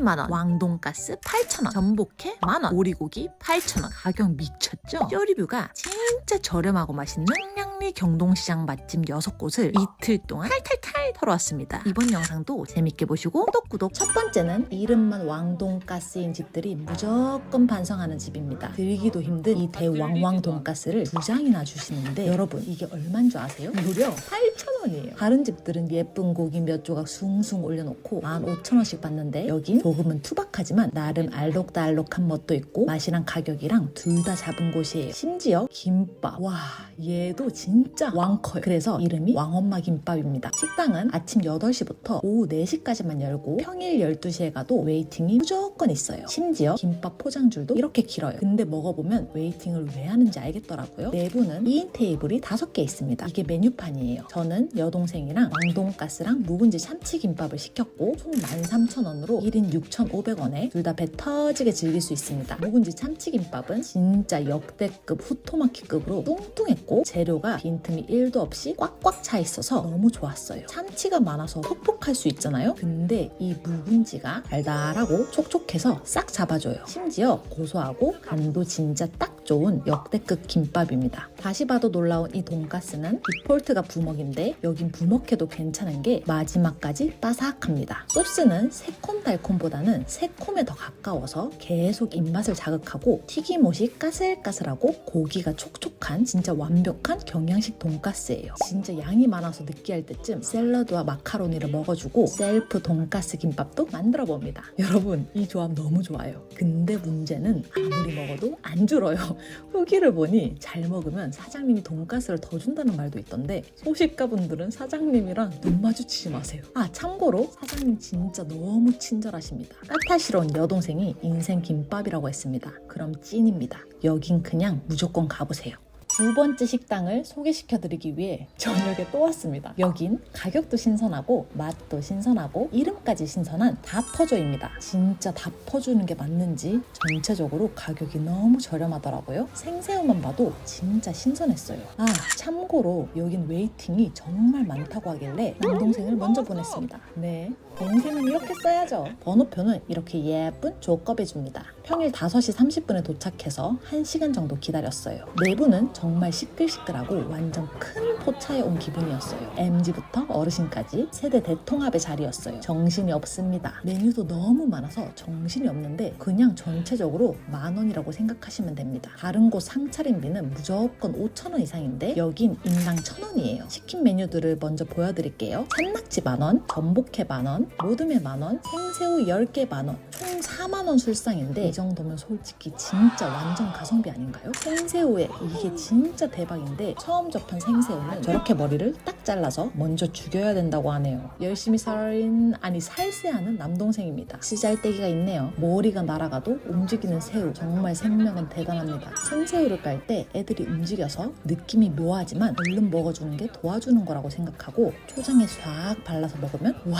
만원, 왕돈가스 8,000원, 전복회 만원, 오리고기 8,000원. 가격 미쳤죠? 뼈리뷰가 진짜 저렴하고 맛있는 평 양리 경동시장 맛집 6곳을 이틀 동안 탈탈탈 털어왔습니다. 이번 영상도 재밌게 보시고 구독 구독. 첫 번째는 이름만 왕돈가스인 집들이 무조건 반성하는 집입니다. 들기도 힘든 이 대왕왕 돈가스를 두 장이나 주시는데 여러분 이게 얼마인 줄 아세요? 무려 8,000원이에요. 다른 집들은 예쁜 고기 몇 조각 숭숭 올려놓고 15,000원씩 받는데 여긴 조금은 투박하지만 나름 알록달록한 멋도 있고 맛이랑 가격이랑 둘 다 잡은 곳이에요. 심지어 김밥. 와 얘도 진짜 왕커요. 그래서 이름이 왕엄마 김밥입니다. 식당은 아침 8시부터 오후 4시까지만 열고 평일 12시에 가도 웨이팅이 무조건 있어요. 심지어 김밥 포장줄도 이렇게 길어요. 근데 먹어보면 웨이팅을 왜 하는지 알겠더라고요. 내부는 2인 테이블이 5개 있습니다. 이게 메뉴판이에요. 저는 여동생이랑 왕돈가스랑 묵은지 참치김밥을 시켰고 총 13,000원으로 1인 6,500원에 둘 다 배 터지게 즐길 수 있습니다. 묵은지 참치김밥은 진짜 역대급 후토마키급으로 뚱뚱했고 재료가 빈틈이 1도 없이 꽉꽉 차 있어서 너무 좋았어요. 참치가 많아서 퍽퍽할 수 있잖아요. 근데 이 묵은지가 달달하고 촉촉해서 싹 잡아줘요. 심지어 고소하고 간도 진짜 딱 좋은 역대급 김밥입니다. 다시 봐도 놀라운 이 돈가스는 디폴트가 부먹인데 여긴 부먹해도 괜찮은 게 마지막까지 바삭합니다. 소스는 새콤달콤보다는 새콤에 더 가까워서 계속 입맛을 자극하고 튀김옷이 까슬까슬하고 고기가 촉촉한 진짜 완벽한 경양식 돈가스예요. 진짜 양이 많아서 느끼할 때쯤 샐러드와 마카로니를 먹어주고 셀프 돈가스 김밥도 만들어 봅니다. 여러분 이 조합 너무 좋아요. 근데 문제는 아무리 먹어도 안 줄어요. 후기를 보니 잘 먹으면 사장님이 돈가스를 더 준다는 말도 있던데 소식가분들은 사장님이랑 눈 마주치지 마세요. 아 참고로 사장님 진짜 너무 친절하십니다. 까탈스러운 여동생이 인생 김밥이라고 했습니다. 그럼 찐입니다. 여긴 그냥 무조건 가보세요. 두 번째 식당을 소개시켜 드리기 위해 저녁에 또 왔습니다. 여긴 가격도 신선하고 맛도 신선하고 이름까지 신선한 다퍼조입니다. 진짜 다퍼주는 게 맞는지 전체적으로 가격이 너무 저렴하더라고요. 생새우만 봐도 진짜 신선했어요. 아 참고로 여긴 웨이팅이 정말 많다고 하길래 남동생을 먼저 보냈습니다. 네, 동생은 이렇게 써야죠. 번호표는 이렇게 예쁜 조컵에 줍니다. 평일 5시 30분에 도착해서 1시간 정도 기다렸어요. 내부는 정말 시끌시끌하고 완전 큰 포차에 온 기분이었어요. MG부터 어르신까지 세대 대통합의 자리였어요. 정신이 없습니다. 메뉴도 너무 많아서 정신이 없는데 그냥 전체적으로 만 원이라고 생각하시면 됩니다. 다른 곳 상차림비는 무조건 5천 원 이상인데 여긴 인당 천 원이에요. 시킨 메뉴들을 먼저 보여드릴게요. 산낙지 만 원, 전복회 만 원, 모듬회 만 원, 생새우 10개 만 원, 총 4만 원 술상인데 이 정도면 솔직히 진짜 완전 가성비 아닌가요? 생새우에 이게 진짜 대박인데 처음 접한 생새우는 저렇게 머리를 딱 잘라서 먼저 죽여야 된다고 하네요. 열심히 살인 아니 살세하는 남동생입니다. 쓰잘데기가 있네요. 머리가 날아가도 움직이는 새우 정말 생명은 대단합니다. 생새우를 깔 때 애들이 움직여서 느낌이 묘하지만 얼른 먹어주는 게 도와주는 거라고 생각하고 초장에 싹 발라서 먹으면 와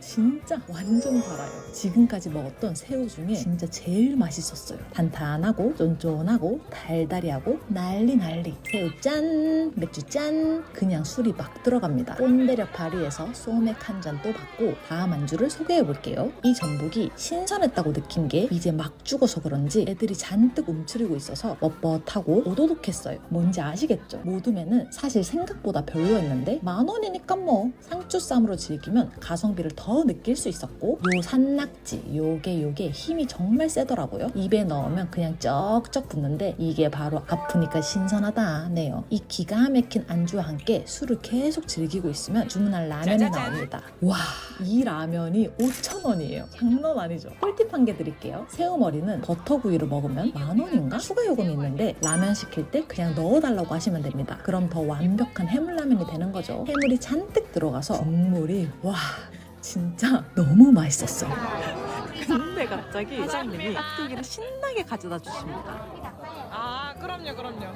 진짜 완전 달아요. 지금까지 먹었던 새우 중에 진짜 제일 맛있었어요. 단단하고 쫀쫀하고 달달이하고 난리 난리. 새우 짠, 맥주 짠, 그냥 술이 막 들어갑니다. 꼰대력 발휘해서 소맥 한 잔 또 받고 다음 안주를 소개해 볼게요. 이 전복이 신선했다고 느낀 게 이제 막 죽어서 그런지 애들이 잔뜩 움츠리고 있어서 뻣뻣하고 오도독했어요. 뭔지 아시겠죠? 모둠에는 사실 생각보다 별로였는데 만 원이니까 뭐 상추 쌈으로 즐기면 가성비를 더 느낄 수 있었고 요 산낙지 요게 요게 힘이 정말 세더라고요. 입에 넣으면 그냥 쩍쩍 붙는데 이게 바로 아프니까 신선하다 네요. 이 기가 막힌 안주와 함께 술을 계속 즐기고 있으면 주문할 라면이. 나옵니다. 와, 이 라면이 5,000원이에요. 장난 아니죠? 꿀팁 한 개 드릴게요. 새우머리는 버터구이로 먹으면 만 원인가? 추가 요금이 있는데 라면 시킬 때 그냥 넣어달라고 하시면 됩니다. 그럼 더 완벽한 해물라면이 되는 거죠. 해물이 잔뜩 들어가서 국물이 와 진짜 너무 맛있었어요. 근데 갑자기 사장님이 깍두기를 신나게 가져다 주십니다. 아 그럼요 그럼요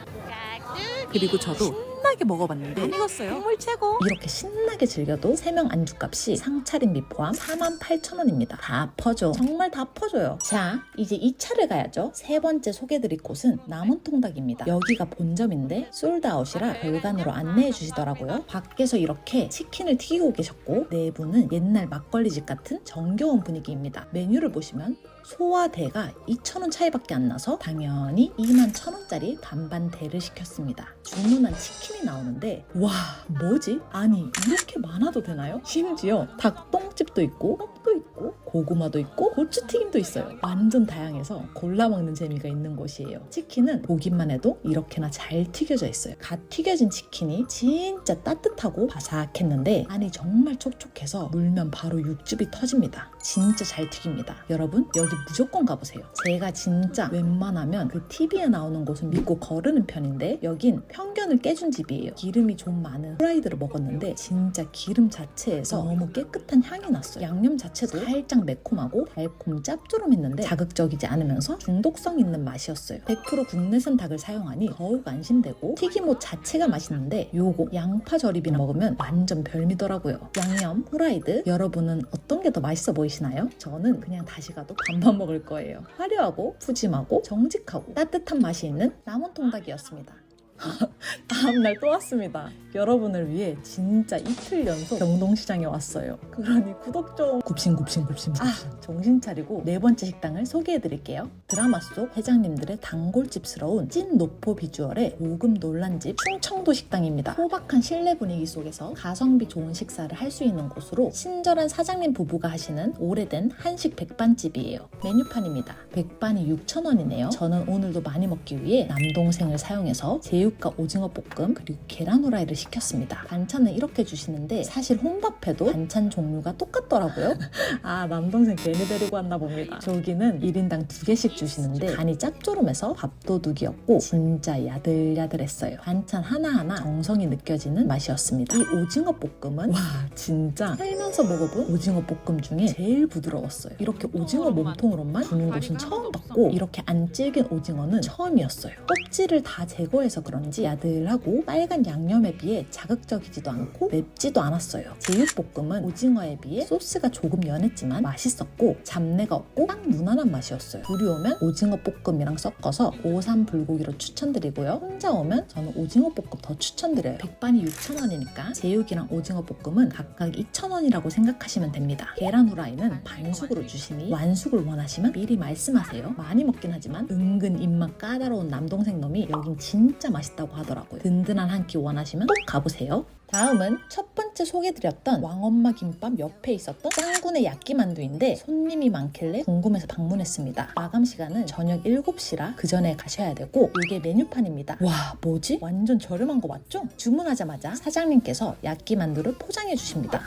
그리고 저도 신나게 먹어봤는데 안 익었어요. 국물 최고. 이렇게 신나게 즐겨도 3명 안주값이 상차림비 포함 48,000원입니다. 다 퍼줘. 정말 다 퍼줘요. 자, 이제 2차를 가야죠. 세 번째 소개드릴 곳은 남원통닭입니다. 여기가 본점인데 솔드아웃이라 별관으로 안내해 주시더라고요. 밖에서 이렇게 치킨을 튀기고 계셨고 내부는 옛날 막걸리집 같은 정겨운 분위기입니다. 메뉴를 보시면 소와 대가 2,000원 차이밖에 안 나서 당연히 2만 1,000원짜리 반반 대를 시켰습니다. 주문한 치킨 이 나오는데 와 뭐지? 아니 이렇게 많아도 되나요? 심지어 닭똥집도 있고 떡도 있고 고구마도 있고 고추튀김도 있어요. 완전 다양해서 골라 먹는 재미가 있는 곳이에요. 치킨은 보기만 해도 이렇게나 잘 튀겨져 있어요. 갓 튀겨진 치킨이 진짜 따뜻하고 바삭했는데 안이 정말 촉촉해서 물면 바로 육즙이 터집니다. 진짜 잘 튀깁니다. 여러분 여기 무조건 가보세요. 제가 진짜 웬만하면 그 TV에 나오는 곳은 믿고 거르는 편인데 여긴 편견을 깨준 집이에요. 기름이 좀 많은 프라이드를 먹었는데 진짜 기름 자체에서 너무 깨끗한 향이 났어요. 양념 자체도 살짝 매콤하고 달콤 짭조름했는데 자극적이지 않으면서 중독성 있는 맛이었어요. 100% 국내산 닭을 사용하니 더욱 안심되고 튀김옷 자체가 맛있는데 요거 양파 절입이나 먹으면 완전 별미더라고요. 양념, 프라이드 여러분은 어떤 게 더 맛있어 보이시나요? 저는 그냥 다시 가도 반반 먹을 거예요. 화려하고 푸짐하고 정직하고 따뜻한 맛이 있는 남원통닭이었습니다. 다음날 또 왔습니다. 여러분을 위해 진짜 이틀 연속 경동시장에 왔어요. 그러니 구독 좀 굽신 굽신 굽신. 아 정신 차리고 네 번째 식당을 소개해드릴게요. 드라마 속 회장님들의 단골집스러운 찐 노포 비주얼의 고급 논란집 충청도 식당입니다. 호박한 실내 분위기 속에서 가성비 좋은 식사를 할 수 있는 곳으로 친절한 사장님 부부가 하시는 오래된 한식 백반집이에요. 메뉴판입니다. 백반이 6,000원이네요. 저는 오늘도 많이 먹기 위해 남동생을 사용해서 제육 과 오징어 볶음 그리고 계란 후라이를 시켰습니다. 반찬은 이렇게 주시는데 사실 혼밥해도 반찬 종류가 똑같더라고요. 아 남동생 괜히 데리고 왔나 봅니다. 저기는 1인당 2개씩 주시는데 간이 짭조름해서 밥도둑이었고 진짜 야들야들했어요. 반찬 하나하나 정성이 느껴지는 맛이었습니다. 이 오징어 볶음은 와 진짜 살면서 먹어본 오징어 볶음 중에 제일 부드러웠어요. 이렇게 오징어 몸통으로만 주는 곳은 처음 봤고 이렇게 안 질긴 오징어는 처음이었어요. 껍질을 다 제거해서 그런지 야들하고 빨간 양념에 비해 자극적이지도 않고 맵지도 않았어요. 제육볶음은 오징어에 비해 소스가 조금 연했지만 맛있었고 잡내가 없고 딱 무난한 맛이었어요. 둘이 오면 오징어 볶음이랑 섞어서 오삼 불고기로 추천드리고요. 혼자 오면 저는 오징어 볶음 더 추천드려요. 백반이 6,000원이니까 제육이랑 오징어 볶음은 각각 2,000원이라고 생각하시면 됩니다. 계란 후라이는 반숙으로 주시니 완숙을 원하시면 미리 말씀하세요. 많이 먹긴 하지만 은근 입맛 까다로운 남동생 놈이 여긴 진짜 맛있 다고 하더라고요. 든든한 한 끼 원하시면 꼭 가보세요. 다음은 첫 번째 소개드렸던 왕엄마 김밥 옆에 있었던 짱구네 야끼만두인데 손님이 많길래 궁금해서 방문했습니다. 마감 시간은 저녁 7시라 그 전에 가셔야 되고 이게 메뉴판입니다. 와 뭐지? 완전 저렴한 거 맞죠? 주문하자마자 사장님께서 야끼만두를 포장해 주십니다.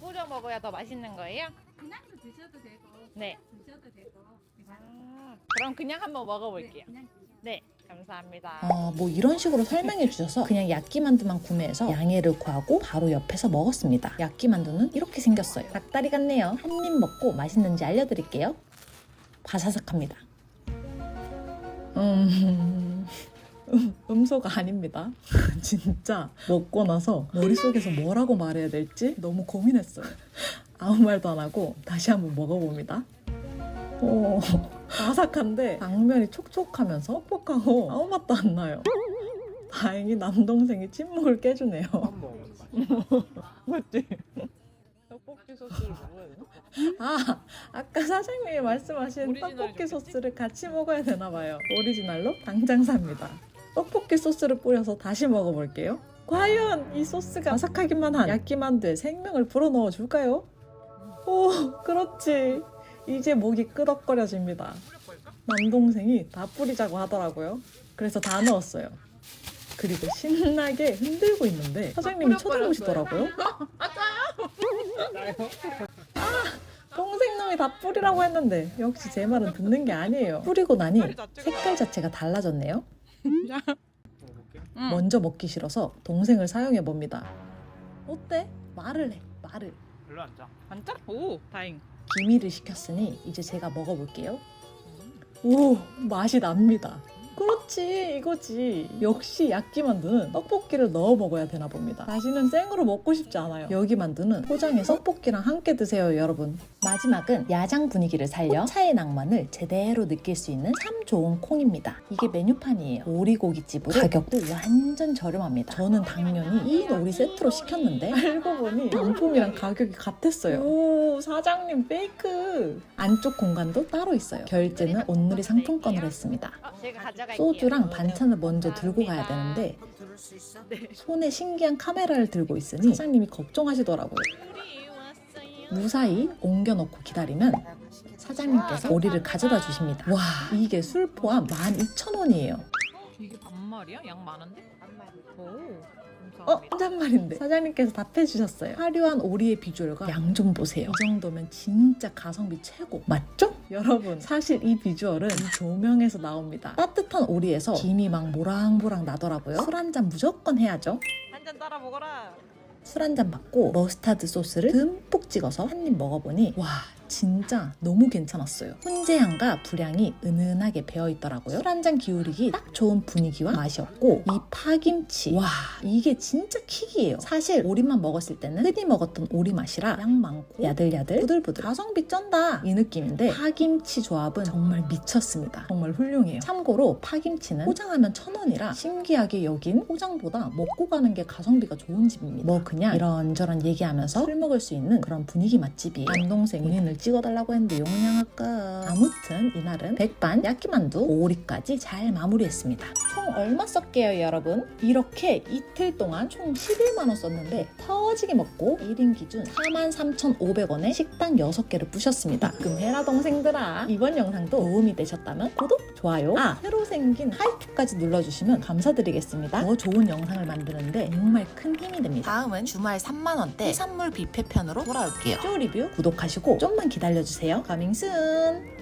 뿌려 먹어야 더 맛있는 거예요? 그냥도 드셔도 되고 네. 드셔도 되고 아, 그럼 그냥 한번 먹어볼게요. 그냥 네, 감사합니다. 어, 뭐 이런 식으로 설명해 주셔서 그냥 야끼 만두만 구매해서 양해를 구하고 바로 옆에서 먹었습니다. 야끼 만두는 이렇게 생겼어요. 닭다리 같네요. 한 입 먹고 맛있는지 알려드릴게요. 바사삭합니다. 음... 음, 음소가 아닙니다. 진짜 먹고 나서 머릿속에서 뭐라고 말해야 될지 너무 고민했어요. 아무 말도 안 하고 다시 한번 먹어봅니다. 오, 바삭한데 당면이 촉촉하면서 퍽퍽하고 아무 맛도 안 나요. 다행히 남동생이 침묵을 깨주네요. 맞지? 떡볶이 소스를 먹어야 되나? 아, 아까 사장님이 말씀하신 떡볶이? 소스를 같이 먹어야 되나 봐요. 오리지널로 당장 삽니다. 떡볶이 소스를 뿌려서 다시 먹어볼게요. 과연 이 소스가 바삭하기만 한 야끼만두에 생명을 불어넣어 줄까요? 오, 그렇지. 이제 목이 끄덕거려집니다. 남동생이 다 뿌리자고 하더라고요. 그래서 다 넣었어요. 그리고 신나게 흔들고 있는데 사장님이 쳐다보시더라고요. 동생놈이 다 뿌리라고 했는데 역시 제 말은 듣는 게 아니에요. 뿌리고 나니 색깔 자체가 달라졌네요. 응. 먼저 먹기 싫어서 동생을 사용해 봅니다. 어때? 말을 해. 말을. 별로 안 짜. 반짝? 오, 다행. 기미를 시켰으니 이제 제가 먹어볼게요. 오 맛이 납니다. 그렇지 이거지. 역시 야끼 만두는 떡볶이를 넣어 먹어야 되나 봅니다. 다시는 생으로 먹고 싶지 않아요. 여기 만두는 포장해서 떡볶이랑 함께 드세요 여러분. 마지막은 야장 분위기를 살려 차의 낭만을 제대로 느낄 수 있는 참 좋은 콩입니다. 이게 메뉴판이에요. 오리고기집으로 가격도 완전 저렴합니다. 저는 당연히 이 오리 세트로 시켰는데 알고 보니 명품이랑 가격이 같았어요. 오 사장님 페이크 안쪽 공간도 따로 있어요 결제는 온누리 상품권으로 했습니다. 소주랑 반찬을 먼저 들고 가야 되는데 손에 신기한 카메라를 들고 있으니 사장님이 걱정하시더라고요. 무사히 옮겨놓고 기다리면 사장님께서 오리를 가져다 주십니다. 와 이게 술 포함 12,000원이에요. 이게 반말이야? 양 많은데? 반말. 오. 어? 감사합니다. 혼잣말인데 사장님께서 답해주셨어요. 화려한 오리의 비주얼과 양 좀 보세요. 이 정도면 진짜 가성비 최고. 맞죠? 여러분 사실 이 비주얼은 이 조명에서 나옵니다. 따뜻한 오리에서 김이 막 모락모락 나더라고요. 술 한 잔 무조건 해야죠. 한 잔 따라 먹어라. 술 한 잔 받고 머스타드 소스를 듬뿍 찍어서 한 입 먹어보니 와 진짜 너무 괜찮았어요. 훈제향과 불향이 은은하게 배어 있더라고요. 술 한 잔 기울이기 딱 좋은 분위기와 맛이었고 이 파김치 와 이게 진짜 킥이에요. 사실 오리만 먹었을 때는 흔히 먹었던 오리 맛이라 양 많고 야들야들 부들부들 가성비 쩐다 이 느낌인데 파김치 조합은 정말 미쳤습니다. 정말 훌륭해요. 참고로 파김치는 포장하면 천 원이라 신기하게 여긴 포장보다 먹고 가는 게 가성비가 좋은 집입니다. 뭐 그냥 이런저런 얘기하면서 술 먹을 수 있는 그런 분위기 맛집이 남동생 본인을 찍어달라고 했는데 용량 아까 아무튼 이날은 백반 야끼만두 오리까지 잘 마무리했습니다. 총 얼마 썼게요 여러분? 이렇게 이틀 동안 총 11만 원 썼는데 터지게 먹고 1인 기준 43,500원에 식당 6개를 부셨습니다. 금해라 동생들아 이번 영상도 도움이 되셨다면 구독, 좋아요 아 새로 생긴 하이프까지 눌러주시면 감사드리겠습니다. 더 좋은 영상을 만드는데 정말 큰 힘이 됩니다. 다음은 주말 3만원대 해산물 뷔페 편으로 돌아올게요. 쪼 리뷰 구독하시고 좀만 기다려주세요. 가밍순